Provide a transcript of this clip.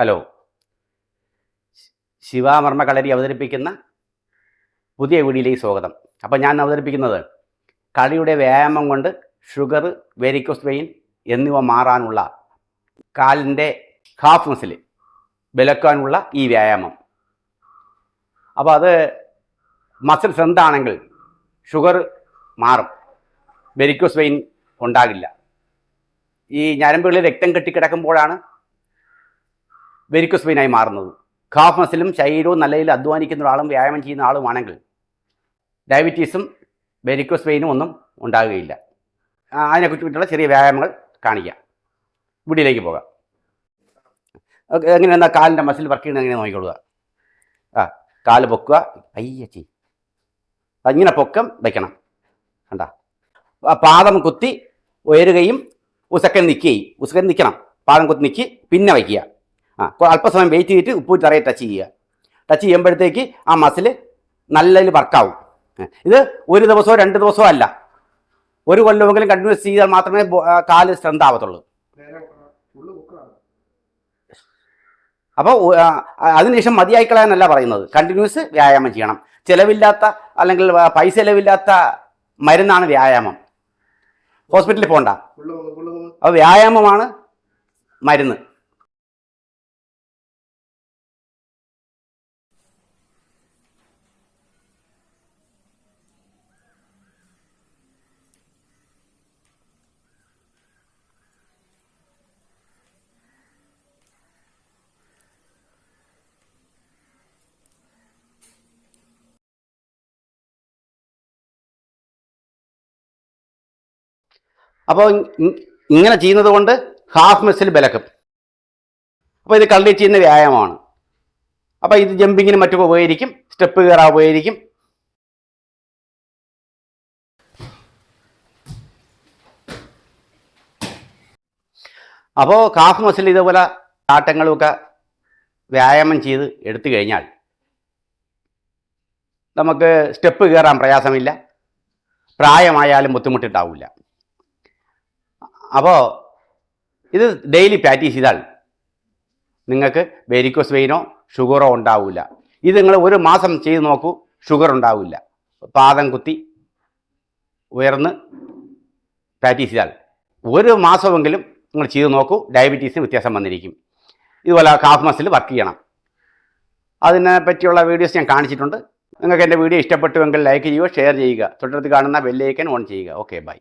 Hello. ശിവാമർമ്മ കളരി അവതരിപ്പിക്കുന്ന പുതിയ വീഡിയോയിലേക്ക് സ്വാഗതം. അപ്പോൾ ഞാൻ അവതരിപ്പിക്കുന്നത് കളിയുടെ വ്യായാമം കൊണ്ട് ഷുഗർ വെരിക്കോസ് വെയിൻ എന്നിവ മാറാനുള്ള കാലിന്റെ ഹാഫ് മസിൽ വിലക്കാനുള്ള ഈ വ്യായാമം. അപ്പോൾ അത് മസിൽസ് എന്താണെങ്കിൽ ഷുഗർ മാറും വെരിക്കോസ് വെയിൻ ഉണ്ടാകില്ല. ഈ ഞരമ്പുകളിൽ രക്തം കെട്ടിക്കിടക്കുമ്പോഴാണ് വെരിക്കോസ് വെയിനായി മാറുന്നത്. ഖാഫ് മസിലും ശരീരവും നല്ല രീതിയിൽ അധ്വാനിക്കുന്ന ഒരാളും വ്യായാമം ചെയ്യുന്ന ആളുമാണെങ്കിൽ ഡയബറ്റീസും വെരിക്കോസ് വെയിനും ഒന്നും ഉണ്ടാകുകയില്ല. അതിനെക്കുറിച്ചുള്ള ചെറിയ വ്യായാമങ്ങൾ കാണിക്കാം. വീട്ടിലേക്ക് പോകാം. എങ്ങനെ എന്താ കാലിന്റെ മസിൽ വർക്ക് ചെയ്യുന്നത് എങ്ങനെ നോക്കിക്കൊള്ളുക? ആ കാൽ പൊക്കുക. അയ്യച്ചി ഇങ്ങനെ പൊക്കം വയ്ക്കണം കണ്ട? പാദം കുത്തി ഉയരുകയും ഉസക്കൻ നിൽക്കുകയും ഉസക്കൻ നിൽക്കണം. പാദം കുത്തി നിൽക്കി പിന്നെ വയ്ക്കുക. ആ അല്പസമയം വെയിറ്റ് ചെയ്തിട്ട് ഉപ്പ് തറയെ ടച്ച് ചെയ്യുക. ടച്ച് ചെയ്യുമ്പോഴത്തേക്ക് ആ മസിൽ നല്ലതിൽ വർക്കാവും ഇത് ഒരു ദിവസമോ രണ്ട് ദിവസമോ അല്ല. ഒരു കൊല്ലമെങ്കിലും കണ്ടിന്യൂസ് ചെയ്താൽ മാത്രമേ കാൽ സ്ട്രെങ്ത് ആവത്തുള്ളൂ. അപ്പോൾ അതിനുശേഷം മതിയായി കളയാനല്ല പറയുന്നത്. കണ്ടിന്യൂസ് വ്യായാമം ചെയ്യണം. ചിലവില്ലാത്ത അല്ലെങ്കിൽ പൈസ ചിലവില്ലാത്ത മരുന്നാണ് വ്യായാമം. ഹോസ്പിറ്റലിൽ പോകണ്ട അപ്പോൾ വ്യായാമമാണ് മരുന്ന്. അപ്പോൾ ഇങ്ങനെ ചെയ്യുന്നത് കൊണ്ട് ഹാഫ് മസിൽ ബലക്കും. അപ്പോൾ ഇത് കള്ളി ചെയ്യുന്ന വ്യായാമമാണ്. അപ്പോൾ ഇത് ജമ്പിങ്ങിന് മറ്റൊക്കെ ഉപകരിക്കും സ്റ്റെപ്പ് കയറാൻ ഉപകരിക്കും. അപ്പോൾ കാഫ് മസിൽ ഇതേപോലെ ചാട്ടങ്ങളുമൊക്കെ വ്യായാമം ചെയ്ത് എടുത്തു കഴിഞ്ഞാൽ നമുക്ക് സ്റ്റെപ്പ് കയറാൻ പ്രയാസമില്ല. പ്രായമായാലും ബുദ്ധിമുട്ടുണ്ടാവില്ല. അപ്പോൾ ഇത് ഡെയിലി പ്രാക്ടീസ് ചെയ്താൽ നിങ്ങൾക്ക് വെരിക്കോസ് വെയിനോ ഷുഗറോ ഉണ്ടാവില്ല ഇത് നിങ്ങൾ ഒരു മാസം ചെയ്ത് നോക്കൂ ഷുഗർ ഉണ്ടാവില്ല. പാദം കുത്തി ഉയർന്ന് പ്രാക്ടീസ് ചെയ്താൽ ഒരു മാസമെങ്കിലും നിങ്ങൾ ചെയ്ത് നോക്കൂ ഡയബറ്റീസിന് വ്യത്യാസം വന്നിരിക്കും. ഇതുപോലെ കാഫ് മസിൽ വർക്ക് ചെയ്യണം. അതിനെ പറ്റിയുള്ള വീഡിയോസ് ഞാൻ കാണിച്ചിട്ടുണ്ട്. നിങ്ങൾക്ക് എന്റെ വീഡിയോ ഇഷ്ടപ്പെട്ടുവെങ്കിൽ ലൈക്ക് ചെയ്യുക ഷെയർ ചെയ്യുക. തൊട്ടടുത്ത് കാണുന്ന ബെല്ലൈക്കൻ ഓൺ ചെയ്യുക. Okay bye